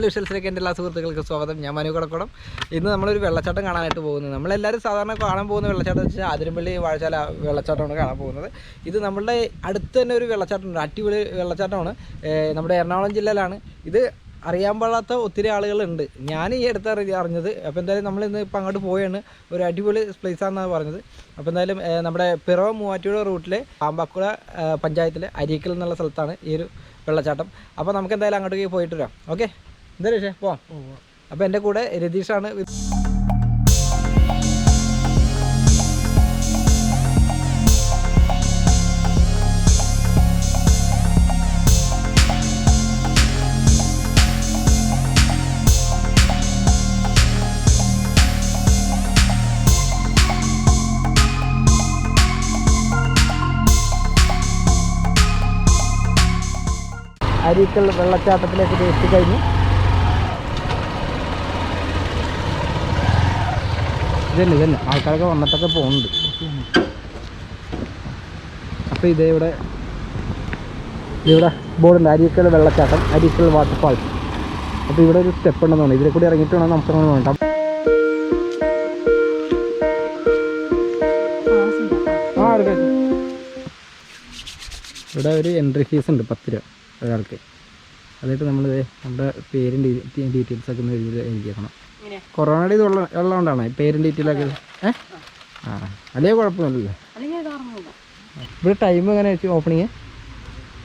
Hi മലവിഷൽസിലേക്ക് എന്റെ എല്ലാ സുഹൃത്തുക്കൾക്ക് സ്വാഗതം. ഞാൻ മനു കടക്കുടം. ഇന്ന് നമ്മളൊരു വെള്ളച്ചാട്ടം കാണാനായിട്ട് പോകുന്നത് നമ്മളെല്ലാവരും സാധാരണ കാണാൻ പോകുന്ന വെള്ളച്ചാട്ടം വെച്ചാൽ അതിരമ്പള്ളി വാഴച്ചാല വെള്ളച്ചാട്ടമാണ് കാണാൻ പോകുന്നത്. ഇത് നമ്മളുടെ അടുത്ത് തന്നെ ഒരു വെള്ളച്ചാട്ടമുണ്ട്. അടിപൊളി വെള്ളച്ചാട്ടമാണ്. നമ്മുടെ എറണാകുളം ജില്ലയിലാണ്. ഇത് അറിയാൻ പാടാത്ത ഒത്തിരി ആളുകളുണ്ട്. ഞാൻ ഈ അടുത്ത് അറിഞ്ഞ അറിഞ്ഞത്. അപ്പോൾ എന്തായാലും നമ്മൾ ഇന്ന് ഇപ്പം അങ്ങോട്ട് പോയാണ്. ഒരു അടിപൊളി പ്ലേസ് ആണെന്നാണ് പറഞ്ഞത്. അപ്പോൾ എന്തായാലും നമ്മുടെ പിറവ മൂവാറ്റുപുഴ റൂട്ടിലെ പാമ്പാക്കുള പഞ്ചായത്തിലെ അരീക്കൽ എന്നുള്ള സ്ഥലത്താണ് ഈ ഒരു വെള്ളച്ചാട്ടം. അപ്പോൾ നമുക്ക് എന്തായാലും അങ്ങോട്ടേക്ക് പോയിട്ട് വരാം. ഓക്കെ എന്താ രക്ഷേ പോവാം. അപ്പോൾ എന്റെ കൂടെ രതീഷാണ് അരീക്കൽ വെള്ളച്ചാട്ടത്തിലേക്ക് എത്തിക്കഴിഞ്ഞു. ഇതന്നെ ഇതന്നെ ആൾക്കാരൊക്കെ വന്നിട്ടൊക്കെ പോകുന്നുണ്ട് അപ്പോൾ ഇതേ ഇവിടെ ഇവിടെ ബോർഡുണ്ട് അരിക്കൽ വെള്ളച്ചാട്ടം അരിക്കൽ വാട്ടർഫാൾ അപ്പോൾ ഇവിടെ ഒരു സ്റ്റെപ്പ് ഉണ്ടെന്ന് തോന്നുന്നു. ഇതിലെ കൂടി ഇറങ്ങിയിട്ട് വേണം നമുക്ക് വേണ്ട ഇവിടെ ഒരു എൻട്രി ഫീസ് ഉണ്ട് പത്ത് രൂപ ഒരാൾക്ക്. അതായിട്ട് നമ്മളിത് നമ്മുടെ പേരും ഡീറ്റെയിൽസ് ഒക്കെ ഒന്ന് എഴുതി എഴുതിയേക്കണം. കൊറോണയുടെ ഇത് ഉള്ള ഉള്ളതുകൊണ്ടാണ്? പേരും ഡീറ്റെയിൽ ഒക്കെ ഏ? ആ. അല്ലെങ്കിൽ കുഴപ്പമൊന്നുമില്ലല്ലോ ഇവിടെ ടൈം എങ്ങനെ വെച്ചു ഓപ്പണിങ്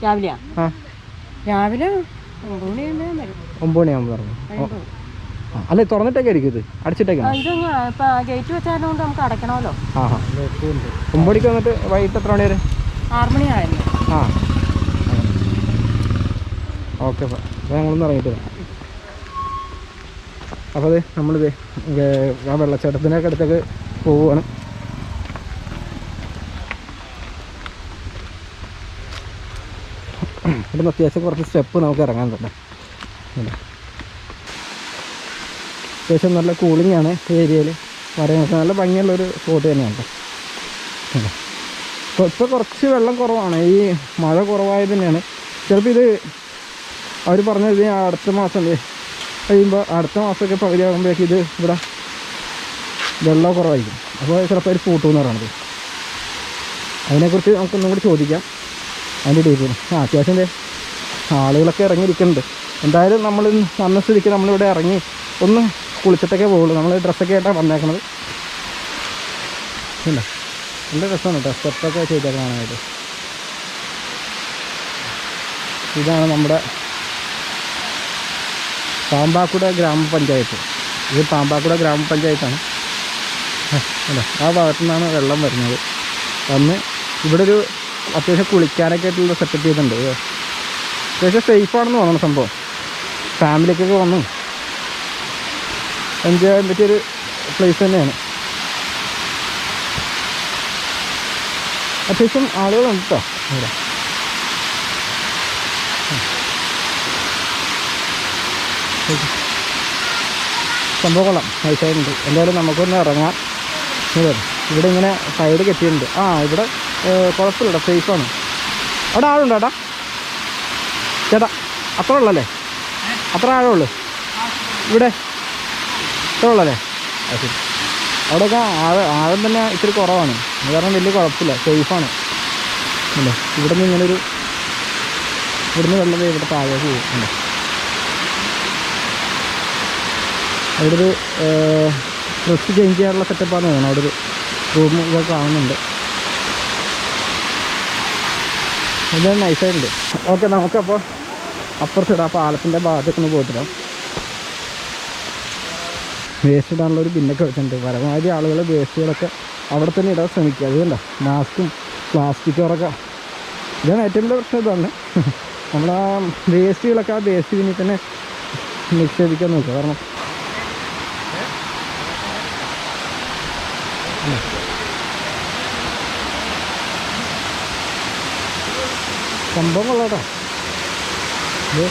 രാവിലെ ആ. രാവിലെ ഒമ്പത് മണിയാകുമ്പോൾ ആ. അല്ലേ തുറന്നിട്ടൊക്കെ ആയിരിക്കും ഇത്? ഇപ്പം ഗേറ്റ് വെച്ചായതുകൊണ്ട് നമുക്ക് അടയ്ക്കണമല്ലോ. ആ ആ. ഒമ്പത് മണിക്ക് വന്നിട്ട് വൈകിട്ട് എത്ര മണി വരെ ആറ് മണിയായിരുന്നു ആ. ഓക്കെ അപ്പോൾ ഞങ്ങളൊന്ന് ഇറങ്ങിയിട്ട് വരാം. അപ്പോൾ അതെ നമ്മളിത് ആ വെള്ളച്ചാട്ടത്തിനൊക്കെ അടുത്തേക്ക് പോവുകയാണ് ഇവിടുന്ന് അത്യാവശ്യം കുറച്ച് സ്റ്റെപ്പ് നമുക്ക് ഇറങ്ങാൻ തന്നെ. അത്യാവശ്യം നല്ല കൂളിംഗ് ആണ് ഈ ഏരിയയിൽ പറയുന്നത് നല്ല ഭംഗിയുള്ളൊരു സ്പോട്ട് തന്നെയാണ് അപ്പോൾ. ഇപ്പോൾ കുറച്ച് വെള്ളം കുറവാണ്. ഈ മഴ കുറവായത് തന്നെയാണ്. ചിലപ്പോൾ ഇത് അവർ പറഞ്ഞത് അടുത്ത മാസം കഴിയുമ്പോൾ അടുത്ത മാസമൊക്കെ പകുതി ആകുമ്പോഴേക്ക് ഇത് ഇവിടെ വെള്ളം കുറവായിരിക്കും. അപ്പോൾ ചിലപ്പോൾ ഒരു പൂട്ടു എന്ന് പറയുന്നത്. അതിനെക്കുറിച്ച് നമുക്കൊന്നും കൂടി ചോദിക്കാം. അതിന്റെ ഡീറ്റെയിൽ ആ അത്യാവശ്യം ആളുകളൊക്കെ ഇറങ്ങിയിരിക്കുന്നുണ്ട്. എന്തായാലും നമ്മൾ നന്ന സ്ഥിതിക്ക് നമ്മളിവിടെ ഇറങ്ങി ഒന്ന് കുളിച്ചിട്ടൊക്കെ പോകുള്ളൂ നമ്മൾ ഡ്രസ്സൊക്കെ ആയിട്ടാണ് വന്നേക്കണത്. ഇല്ല. നല്ല രസമാണ് കേട്ടോ. സ്റ്റെപ്പൊക്കെ ചെയ്തേക്കാനായിട്ട് ഇതാണ് നമ്മുടെ പാമ്പാക്കുട ഗ്രാമപഞ്ചായത്ത്. ഇത് പാമ്പാക്കുട ഗ്രാമപഞ്ചായത്താണ്. അല്ല ആ ഭാഗത്തു നിന്നാണ് വെള്ളം വരുന്നത്. വന്ന് ഇവിടെ ഒരു അത്യാവശ്യം കുളിക്കാനൊക്കെ ആയിട്ടുള്ള സെറ്റപ്പ് ചെയ്തിട്ടുണ്ട്. അത്യാവശ്യം സേഫാണെന്ന് തോന്നണം സംഭവം. ഫാമിലിക്കൊക്കെ വന്നു. എൻജോയ് ചെയ്യാൻ പറ്റിയൊരു പ്ലേസ് തന്നെയാണ്. അത്യാവശ്യം ആളുകളുണ്ട് കേട്ടോ സംഭവം കൊള്ളാം. നൈസായിട്ടുണ്ട് എന്തായാലും നമുക്കൊന്ന് ഇറങ്ങാം. ഇവിടെ ഇങ്ങനെ സൈഡ് കെട്ടിയിട്ടുണ്ട്. ആ ഇവിടെ കുഴപ്പമില്ല സേഫാണ് അവിടെ ആളുണ്ടോ ചേട്ടാ ചേട്ടാ അത്ര ഉള്ളല്ലേ? അത്ര ആഴമുള്ളു ഇവിടെ? അത്ര ഉള്ളല്ലേ? അത് ശരി. അവിടെയൊക്കെ ആഴ ആഴം തന്നെ ഇത്തിരി കുറവാണ്. അത് കാരണം വലിയ കുഴപ്പമില്ല. സേഫാണ് അല്ലേ? ഇവിടെ നിന്ന് ഇങ്ങനെ ഒരു ഇവിടുന്ന് വെള്ളം ഇവിടെ താഴേക്ക് പോകും. അല്ലേ? അവിടെ ഒരു ഡ്രസ്സ് ചേഞ്ച് ചെയ്യാനുള്ള സെറ്റപ്പാണ് തോന്നുന്നത് അവിടെ ഒരു റൂം ഒക്കെ കാണുന്നുണ്ട് ഇത് നൈസായിട്ടുണ്ട് ഓക്കെ നമുക്കപ്പോൾ അപ്പുറത്തിടാം. പാലത്തിന്റെ ഭാഗത്തേക്ക് ഒന്ന് പോയിട്ടിടാം. വേസ്റ്റ് ഇടാനുള്ള ഒരു ബിന്നൊക്കെ വെച്ചിട്ടുണ്ട്. പരമാവധി ആളുകൾ വേസ്റ്റുകളൊക്കെ അവിടെ തന്നെ ഇടാൻ ശ്രമിക്കുക. അതുകൊണ്ട മാസ്കും പ്ലാസ്റ്റിക് കവറൊക്കെ ഇതാണ് ഏറ്റവും വലിയ പ്രശ്നം ഇതാണ്. നമ്മൾ ആ വേസ്റ്റുകളൊക്കെ ആ വേസ്റ്റ് ബിന്നിൽ തന്നെ നിക്ഷേപിക്കാൻ നോക്കുക. കാരണം സംഭവം കൊള്ളാട്ടോ ഇത്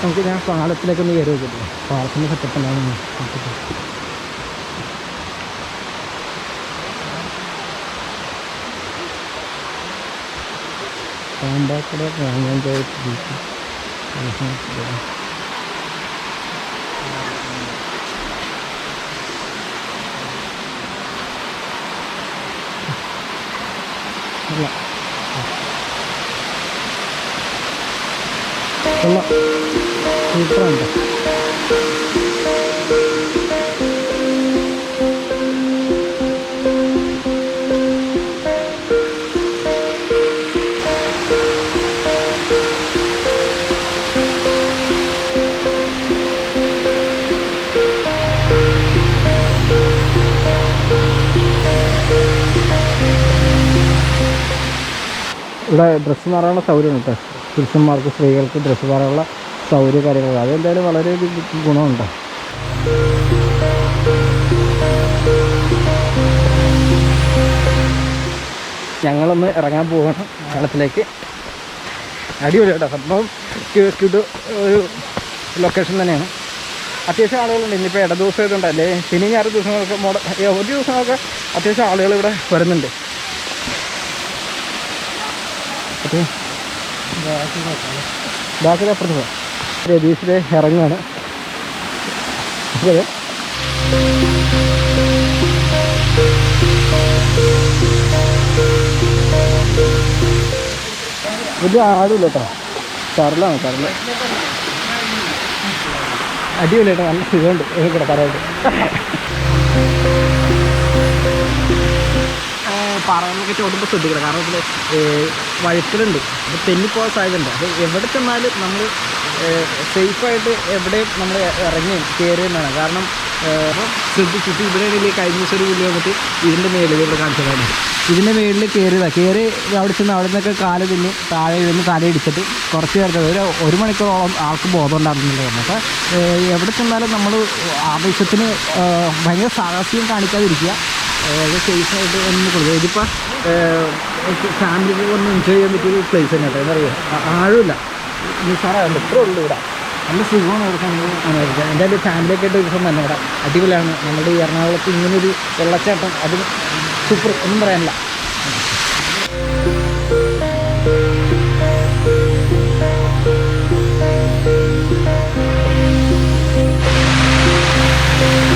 നമുക്ക് ഞാൻ പാലത്തിലേക്കൊന്ന് കയറി വെച്ചിട്ടില്ല പാലത്തിന്റെ സെറ്റപ്പല്ലാണ് പാമ്പാക്കട ഗ്രാമപഞ്ചായത്ത് ബീച്ച് കൊള്ളാം സൂപ്പറുണ്ട് ഇവിടെ ഡ്രസ്സ് മാറാനുള്ള സൗകര്യമാണ് കേട്ടോ. പുരുഷന്മാർക്ക് സ്ത്രീകൾക്ക് ഡ്രസ്സ് മാറാനുള്ള സൗകര്യ കാര്യങ്ങൾ അതെന്തായാലും വളരെ ഗുണമുണ്ട്. ഞങ്ങളൊന്ന് ഇറങ്ങാൻ പോവാണ് വെള്ളത്തിലേക്ക് അടിപൊളി കേട്ടോ. സംഭവം കിട്ടു ഒരു ലൊക്കേഷൻ തന്നെയാണ്. അത്യാവശ്യം ആളുകളുണ്ട്. ഇന്നിപ്പോൾ ഇട ദിവസം ഇതുണ്ടല്ലേ ശനി ഞായർ ദിവസങ്ങളൊക്കെ മോഡ ഒരു ദിവസങ്ങളൊക്കെ അത്യാവശ്യം ആളുകൾ ഇവിടെ വരുന്നുണ്ട്. അപ്പോൾ ബാക്കി അപ്പുറത്ത് പോകാം രതീഷിലെ ഇറങ്ങുകയാണ്. അതെ. വലിയ ആടില്ല കേട്ടോ. ചരൽ അടിപൊളി കേട്ടോ നല്ല സുഖമുണ്ട് കിടക്കാനായിട്ട് പാറകളിലൊക്കെ ചോദിക്കുമ്പോൾ ശ്രദ്ധിക്കണം. കാരണം ഇതിൽ വഴുക്കലുണ്ട്. അപ്പോൾ തെന്നിപ്പോകാൻ സാധ്യതയുണ്ട്. അപ്പോൾ എവിടെ ചെന്നാലും നമ്മൾ സേഫായിട്ട് എവിടെയും നമ്മൾ ഇറങ്ങി കയറുകയും വേണം കാരണം ശ്രദ്ധിച്ചിട്ട് ഇവിടെ വലിയ കഴിഞ്ഞ ദിവസം ഒരു പുള്ളി വന്നിട്ട് ഇതിന്റെ മേളിൽ ഇവിടെ കാണിച്ചതാണ്. ഇതിന്റെ മേളിൽ കയറിയതാണ് കയറി അവിടെ ചെന്ന് അവിടെ നിന്നൊക്കെ കാൽ തിന്നി താഴെ ഇരുന്ന് തലയിടിച്ചിട്ട് കുറച്ച് നേരത്തെ ഒരു ഒരു മണിക്കൂറോളം ആൾക്ക് ബോധം പറഞ്ഞു അപ്പോൾ എവിടെ ചെന്നാലും നമ്മൾ ആവശ്യത്തിന് ഭയങ്കര സാഹസ്യം കാണിക്കാതിരിക്കുക. വളരെ സേഫായിട്ട് ഒന്ന് കൊടുക്കുക ഇതിപ്പോൾ ഫാമിലിക്ക് ഒന്ന് എൻജോയ് ചെയ്യാൻ പറ്റിയൊരു പ്ലേസ് തന്നെ കേട്ടോ എന്താ പറയുക ആഴുമില്ല നിസ്സാരമല്ല ഇത്രേ ഉള്ളൂ ഇവിടെ നല്ല സുഖമാണ് ഇവിടെ അനുഭവിക്കാം എന്തായാലും ഫാമിലിയൊക്കെ ആയിട്ട് ഒരു ദിവസം തന്നെ ഇവിടെ അടിപൊളിയാണ് നമ്മുടെ ഈ എറണാകുളത്ത് ഇങ്ങനൊരു വെള്ളച്ചാട്ടം അത് സൂപ്പർ ഒന്നും പറയാനില്ല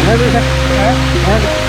Yeah. ഏ?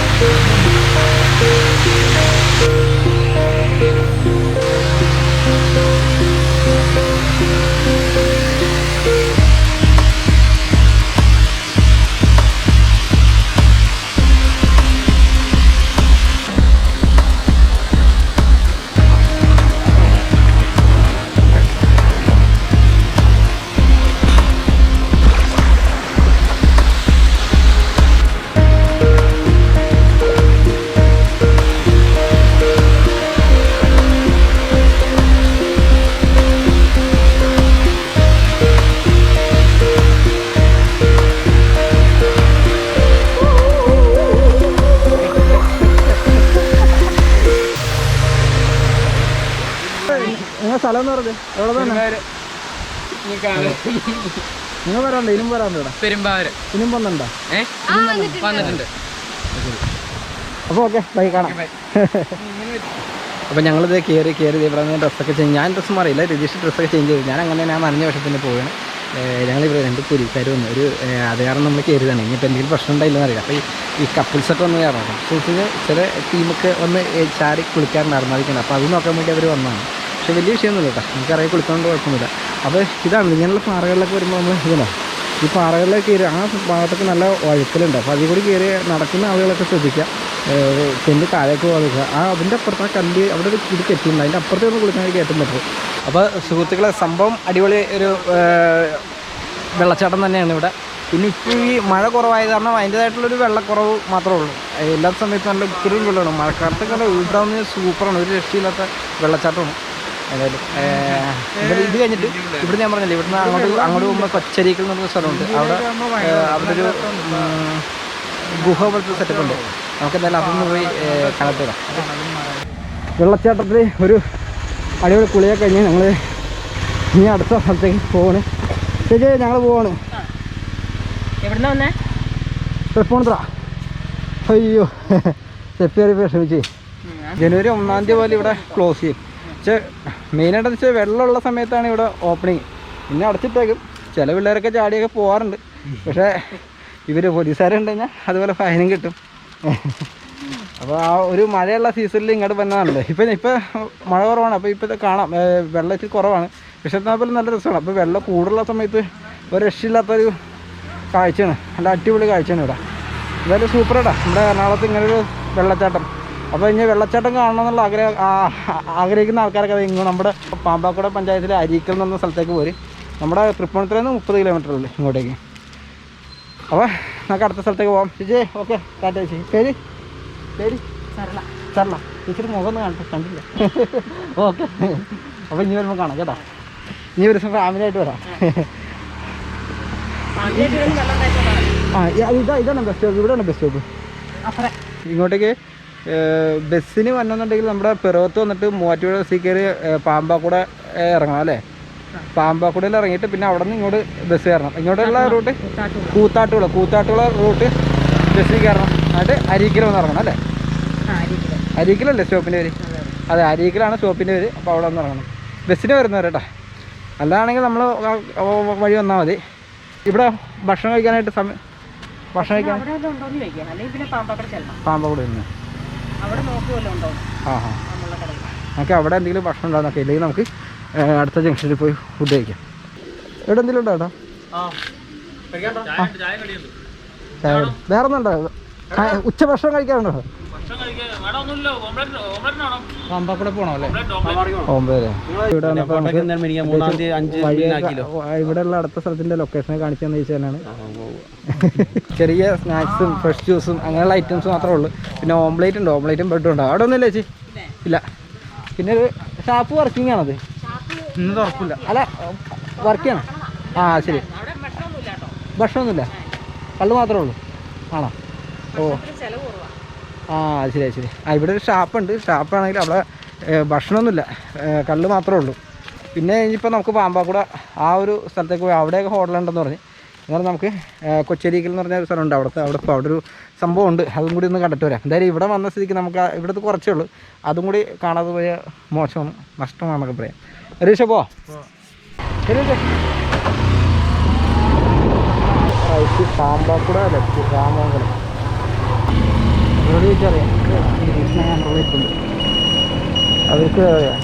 എവിടെ തന്നെ നിങ്ങൾ വരാണ്ട് ഇനിയും വരാണ്ട് ഇവിടെ? പെരുമ്പാവൂര്. ഇനിയും വന്നിട്ടുണ്ടോ? ഏ? വന്നിട്ടുണ്ട്? അപ്പോൾ ഓക്കെ ബൈ കാണാം. അപ്പോൾ ഞങ്ങളിത് കയറി കയറി ഇവിടെ നിന്ന് ഡ്രസ്സൊക്കെ ചേഞ്ച് ഞാൻ ഡ്രസ്സ് മാറിയില്ല രജിസ്റ്റർ ഡ്രസ്സൊക്കെ ചേഞ്ച് ചെയ്തു. ഞാൻ അങ്ങനെ ഞാൻ നനഞ്ഞ വർഷത്തിന് പോവുകയാണ് ഞങ്ങളിവിടെ രണ്ട് പുലിക്കാർ വന്നു. ഒരു അത് കാരണം നമ്മൾ കയറിയതാണ് ഇനിയിപ്പോൾ എന്തെങ്കിലും പ്രശ്നം ഉണ്ടായില്ലെന്ന് അറിയില്ല. അപ്പോൾ ഈ ഈ കപ്പിൾസൊക്കെ വന്ന് കയറണം കപ്പിൾസിന് ചില ടീമൊക്കെ ഒന്ന് ചാരി ചാടി കുളിക്കാറുണ്ടായിരുന്നു അതിരിക്കണം അപ്പോൾ അത് നോക്കാൻ വേണ്ടി അവർ വന്നതാണ്. പക്ഷേ വലിയ വിഷയമൊന്നുമില്ല കേട്ടോ. നമുക്ക് അറിയാൻ കുളിക്കാണ്ട് കുഴപ്പമൊന്നുമില്ല. അപ്പോൾ ഇതാണ് ഇങ്ങനെയുള്ള പാറകളിലൊക്കെ വരുമ്പോൾ നമ്മൾ ഇതിനോ ഈ പാറകളിലേക്ക് കയറി ആ ഭാഗത്തൊക്കെ നല്ല വഴുക്കലുണ്ട്. അപ്പോൾ അതിൽ കൂടി കയറി നടക്കുന്ന ആളുകളൊക്കെ ശ്രദ്ധിക്കുക. ചെന്ന് താഴേക്ക് പോകുക ആ അതിന്റെ അപ്പുറത്ത് ആ കല്ല് അവിടെ ഒരു ഇത് കെട്ടിയിട്ടുണ്ട്. അതിന്റെ അപ്പുറത്ത് ഒന്ന് കുളിക്കാൻ കയറ്റം പറ്റും. അപ്പോൾ സുഹൃത്തുക്കളെ സംഭവം അടിപൊളി ഒരു വെള്ളച്ചാട്ടം തന്നെയാണ് ഇവിടെ. പിന്നെ ഇപ്പോൾ ഈ മഴ കുറവായത് കാരണം അതിന്റേതായിട്ടുള്ളൊരു വെള്ളക്കുറവ് മാത്രമേ ഉള്ളൂ. എല്ലാ സമയത്തും നല്ല ഇത്രയും വെള്ളമാണ്. മഴക്കാലത്തൊക്കെ ഇവിടെ സൂപ്പറാണ്. ഒരു രക്ഷയില്ലാത്ത വെള്ളച്ചാട്ടമാണ്. ഇവിടെ ഇത് കഴിഞ്ഞിട്ട് ഇവിടെ ഞാൻ പറഞ്ഞില്ല ഇവിടുന്ന് അങ്ങോട്ട് അങ്ങോട്ട് പോകുമ്പോൾ കൊച്ചരീക്കൽ എന്ന് പറഞ്ഞ സ്ഥലമുണ്ട്. അവിടെ അവിടെ ഒരു ഗുഹ പോലത്തെ സെറ്റപ്പ് ഉണ്ട്. നമുക്ക് എന്തായാലും അതൊന്ന് പോയി വരാം വെള്ളച്ചാട്ടത്തിൽ ഒരു അടിപൊളി കുളിയൊക്കെ കഴിഞ്ഞ് ഞങ്ങൾ ഇനി അടുത്ത സ്ഥലത്തേക്ക് പോവാണ്. ചേച്ചി ഞങ്ങൾ പോവാണ്. എവിടുന്ന വന്നേ? അയ്യോ തെപ്പേറി വിഷമിച്ച് ജനുവരി ഒന്നാം തീയതി പോലെ ഇവിടെ ക്ലോസ് ചെയ്യും. പക്ഷേ മെയിനായിട്ട് വെച്ചാൽ വെള്ളമുള്ള സമയത്താണ് ഇവിടെ ഓപ്പണിങ് പിന്നെ അടച്ചിട്ടേക്കും. ചില പിള്ളേരൊക്കെ ചാടിയൊക്കെ പോകാറുണ്ട് പക്ഷേ ഇവർ പോലീസുകാരുണ്ട് കഴിഞ്ഞാൽ അതുപോലെ ഫൈനും കിട്ടും. അപ്പോൾ ആ ഒരു മഴയുള്ള സീസണിൽ ഇങ്ങോട്ട് വന്നതാണല്ലോ ഇപ്പം ഇപ്പം മഴ കുറവാണ്. അപ്പോൾ ഇപ്പോൾ കാണാം. വെള്ളം ഇച്ചിരി കുറവാണ്. പക്ഷേ എന്നാൽ പോലും നല്ല രസമാണ്. അപ്പോൾ വെള്ളം കൂടുതലുള്ള സമയത്ത് ഒരു രക്ഷയില്ലാത്തൊരു കാഴ്ചയാണ്. നല്ല അടിപൊളി കാഴ്ചയാണ് ഇവിടെ. എന്തായാലും സൂപ്പറാടാ നമ്മുടെ എറണാകുളത്ത് ഇങ്ങനൊരു വെള്ളച്ചാട്ടം. അപ്പോൾ ഇനി വെള്ളച്ചാട്ടം കാണണമെന്നുള്ള ആഗ്രഹം ആഗ്രഹ ആഗ്രഹിക്കുന്ന ആൾക്കാരൊക്കെ അത് ഇങ്ങോട്ട് നമ്മുടെ പാമ്പാക്കുട പഞ്ചായത്തിലെ അരീക്കൽ എന്ന് പറഞ്ഞ സ്ഥലത്തേക്ക് പോര്. നമ്മുടെ തൃപ്പൂണിത്തുറയിൽ നിന്ന് മുപ്പത് കിലോമീറ്റർ ഉള്ളു ഇങ്ങോട്ടേക്ക്. അപ്പോൾ നമുക്ക് അടുത്ത സ്ഥലത്തേക്ക് പോകാം ചേച്ചി ഓക്കെ ടാറ്റ ചേച്ചി. പേര്? പേര്? സരള ചരള ചേച്ചിയുടെ മുഖം ഒന്ന് കാണട്ടെ കണ്ടില്ല? ഓക്കെ. അപ്പോൾ ഇനി വരുമ്പോൾ കാണാം കേട്ടോ. ഇനി ഒരു ദിവസം ഫാമിലി ആയിട്ട് വരാം. ആ ഇതാ ഇതാണ് ബസ് സ്റ്റോപ്പ് ഇവിടെയാണ് ബസ് സ്റ്റോപ്പ് ഇങ്ങോട്ടേക്ക് ബസ്സിന് വന്നെന്നുണ്ടെങ്കിൽ നമ്മുടെ പിറവത്ത് വന്നിട്ട് മൂവാറ്റുപുഴ ബസ്സിൽ കയറി പാമ്പാക്കൂട ഇറങ്ങണം അല്ലേ? പാമ്പാക്കുടയിൽ ഇറങ്ങിയിട്ട് പിന്നെ അവിടെ നിന്ന് ഇങ്ങോട്ട് ബസ് കയറണം. ഇങ്ങോട്ടുള്ള റൂട്ട് കൂത്താട്ടുകുള കൂത്താട്ടുകുള റൂട്ട് ബസ്സിൽ കയറണം. എന്നിട്ട് അരീക്കൽ വന്ന് ഇറങ്ങണം അല്ലേ? അരീക്കലല്ലേ സ്റ്റോപ്പിന്റെ പേര്? അതെ അരീക്കലാണ് സ്റ്റോപ്പിന്റെ പേര്. അപ്പോൾ അവിടെ വന്ന് ഇറങ്ങണം. ബസ്സിന് വരുന്നവരേട്ടാ അല്ലാണെങ്കിൽ നമ്മൾ വഴി വന്നാൽ മതി. ഇവിടെ ഭക്ഷണം കഴിക്കാനായിട്ട് സമയം ഭക്ഷണം കഴിക്കാൻ പാമ്പാക്കൂടെ പാമ്പാക്കട ചെല്ലണം അവിടെ ഉണ്ടോ? ആ നമുക്ക് അവിടെ എന്തെങ്കിലും ഭക്ഷണം ഉണ്ടാകുന്നൊക്കെ ഇല്ലെങ്കിൽ നമുക്ക് അടുത്ത ജംഗ്ഷനിൽ പോയി ഫുഡ് കഴിക്കാം. ഇവിടെ എന്തെങ്കിലും ഉണ്ടോ ഏട്ടാ. വേറെ ഒന്നും ഉണ്ടോ ഉച്ച ഭക്ഷണം കഴിക്കാറുണ്ടോ? പാമ്പാക്കുട പോണോ അല്ലേ? ഒമ്പത് ഇവിടെ ഉള്ള അടുത്ത സ്ഥലത്തിന്റെ ലൊക്കേഷൻ കാണിച്ചു തന്നെ തന്നെയാണ്. ചെറിയ സ്നാക്സും ഫ്രഷ് ജ്യൂസും അങ്ങനെയുള്ള ഐറ്റംസ് മാത്രമേ ഉള്ളൂ. പിന്നെ ഓംലേറ്റ് ഉണ്ട്. ഓംലേറ്റും ബ്രെഡും ഉണ്ട്. അവിടെ ഒന്നുമില്ല ചേച്ചി. ഇല്ല. പിന്നെ ഒരു ഷാപ്പ് വർക്കിംഗ് ആണത്. ഇന്ന് തുറക്കില്ല അല്ല വർക്ക് ചെയ്യണം. ആ ശരി. അവിടെ ഭക്ഷണമൊന്നുമില്ല. കള്ളു മാത്രമേ ഉള്ളൂ. ആണോ? ഓ. ആ ശരി ശരി. ആ ഇവിടെ ഒരു ഷാപ്പുണ്ട് ഷാപ്പാണെങ്കിൽ അവിടെ ഭക്ഷണമൊന്നുമില്ല. കള്ള് മാത്രമേ ഉള്ളൂ. പിന്നെ ഇനിയിപ്പോൾ നമുക്ക് പാമ്പാക്കൂടെ ആ ഒരു സ്ഥലത്തേക്ക് പോയി. അവിടെയൊക്കെ ഹോട്ടലുണ്ടെന്ന് പറഞ്ഞ്. എന്നാൽ നമുക്ക് കൊച്ചേരിക്കൽ എന്ന് പറഞ്ഞ ഒരു സ്ഥലമുണ്ട്. അവിടുത്തെ അവിടെ ഇപ്പോൾ അവിടെ ഒരു സംഭവം ഉണ്ട്. അതും കൂടി ഒന്ന് കണ്ടിട്ട് വരാം. എന്തായാലും ഇവിടെ വന്ന സ്ഥിതിക്ക് നമുക്ക് ഇവിടുത്തെ കുറച്ചേ ഉള്ളൂ. അതും കൂടി കാണാതെ പോയ മോശം നഷ്ടമാണെന്നൊക്കെ പറയാം. ഹരീഷ പോ പാമ്പാക്കൂടെ ലക്ഷ്യ പാമ്പാക്കുട ലെഫ്റ്റ് രാമമംഗലം ഇവിടെ ചോദിച്ചറിയാം നിരീക്ഷണമുണ്ട് അവർക്ക് അറിയാം.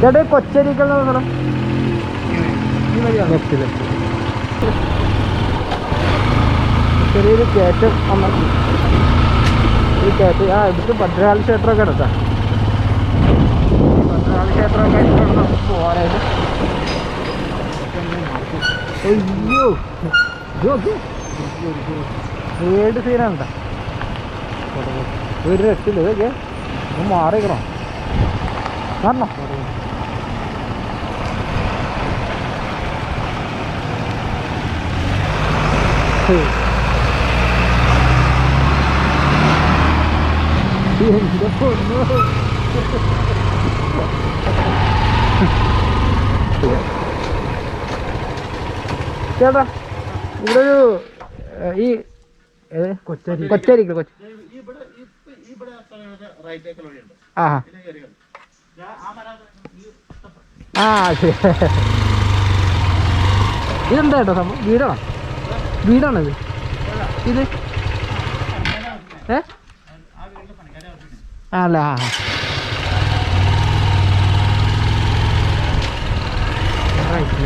ചേട്ടാ കൊച്ചരിക്കൽ ലെഫ്റ്റ് ലെഫ്റ്റ് ചെറിയൊരു കയറ്റം അമർത്തി ഈ കയറ്റം. ആ ഇവിടുത്തെ ഭദ്രകാളി ക്ഷേത്രമൊക്കെ എടുക്കാം ഭദ്രകാളി ക്ഷേത്രമൊക്കെ ഇവിടെ നമുക്ക് പോകാനായിട്ട്. അയ്യോ. ഏട് സീനാണ് കേട്ടോ ഒരു രക്ഷയില്ല ഇതൊക്കെ ഒന്ന് മാറിക്കണോ കാരണം. എന്റെ പൊന്നോ. ചേട്ടാ ഇവിടെ ഒരു ഈ കൊച്ചരി കൊച്ചരിക്കൽ കൊച്ചി ആ ആ ശരി. ഇതെന്താ കേട്ടോ സംഭവം? വീടാണോ? വീടാണോ ഇത്? ഇത്? ഏ? അല്ല.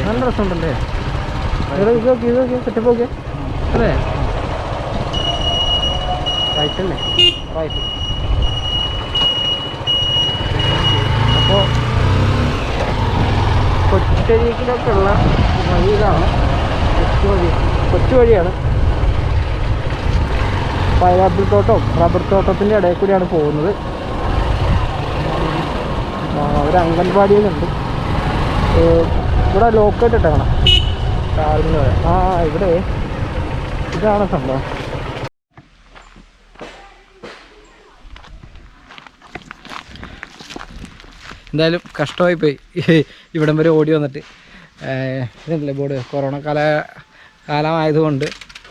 നല്ല രസമുണ്ടല്ലേ? ഉണ്ടല്ലേ ഇത് നോക്കി ഇത് നോക്കി സെറ്റപ്പ് നോക്കിയാ. അതെ റൈറ്റ് അല്ലേ? റൈറ്റ് അപ്പോൾ കൊച്ചരീക്കിലൊക്കെ വഴിയിലാണ്. കൊച്ചു വഴി. കൊച്ചു വഴിയാണ്. പൈനാപ്പിൾ തോട്ടവും റബ്ബർ തോട്ടത്തിന്റെ ഇടയിൽ കൂടിയാണ് പോകുന്നത്. അവർ ഒരു അംഗൻവാടിയിലുണ്ട്. ഇവിടെ ലോക്കേറ്റ് ഇട്ടേക്കണം കാറിന് ആ ഇവിടെ. ഇതാണ് സംഭവം. എന്തായാലും കഷ്ടമായി പോയി ഇവിടം വരെ ഓടി വന്നിട്ട്. ഇതല്ലേ ബോർഡ്. കൊറോണ കാല കാലമായതുകൊണ്ട്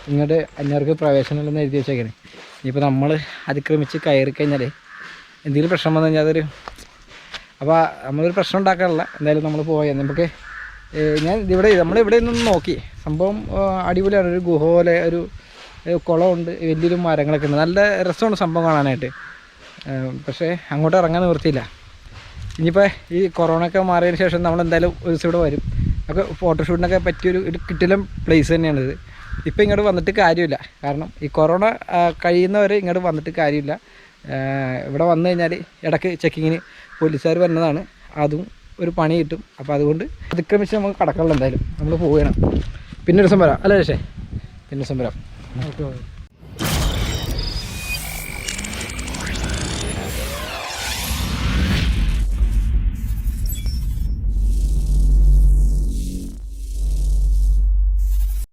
ഇങ്ങോട്ട് അന്യർക്ക് പ്രവേശനമില്ലെന്ന് എഴുതി വെച്ചേക്കണേ. ഇനിയിപ്പോൾ നമ്മൾ അതിക്രമിച്ച് കയറി കഴിഞ്ഞാൽ എന്തെങ്കിലും പ്രശ്നം വന്നു കഴിഞ്ഞാൽ അതൊരു അപ്പോൾ നമ്മളൊരു പ്രശ്നം ഉണ്ടാക്കാറില്ല. എന്തായാലും നമ്മൾ പോയി. നമുക്ക് ഞാൻ ഇവിടെ നമ്മളിവിടെ നിന്ന് നോക്കി. സംഭവം അടിപൊളിയാണ്. ഒരു ഗുഹ പോലെ ഒരു കുളമുണ്ട്. വലിയൊരു മരങ്ങളൊക്കെ ഉണ്ട്. നല്ല രസമാണ് സംഭവം കാണാനായിട്ട്. പക്ഷേ അങ്ങോട്ട് ഇറങ്ങാൻ നിവൃത്തിയില്ല. ഇനിയിപ്പോൾ ഈ കൊറോണ ഒക്കെ മാറിയതിന് ശേഷം നമ്മൾ എന്തായാലും ഒരു ദിവസം ഇവിടെ വരും. ഒക്കെ ഫോട്ടോഷൂട്ടിനൊക്കെ പറ്റിയൊരു ഒരു കിട്ടിലും പ്ലേസ് തന്നെയാണിത് ഇപ്പോൾ ഇങ്ങോട്ട് വന്നിട്ട് കാര്യമില്ല. കാരണം ഈ കൊറോണ കഴിയുന്നവർ ഇങ്ങോട്ട് വന്നിട്ട് കാര്യമില്ല. ഇവിടെ വന്നു കഴിഞ്ഞാൽ ഇടയ്ക്ക് ചെക്കിങ്ങിന് പോലീസുകാർ വരുന്നതാണ്. അതും ഒരു പണി കിട്ടും. അപ്പോൾ അതുകൊണ്ട് അതിക്രമിച്ച് നമുക്ക് കടക്കാനുള്ള എന്തായാലും നമ്മൾ പോവുകയാണ്. പിന്നെ ഒരു ദിവസം വരാം. അല്ലേ പക്ഷേ പിന്നെ ദിവസം വരാം.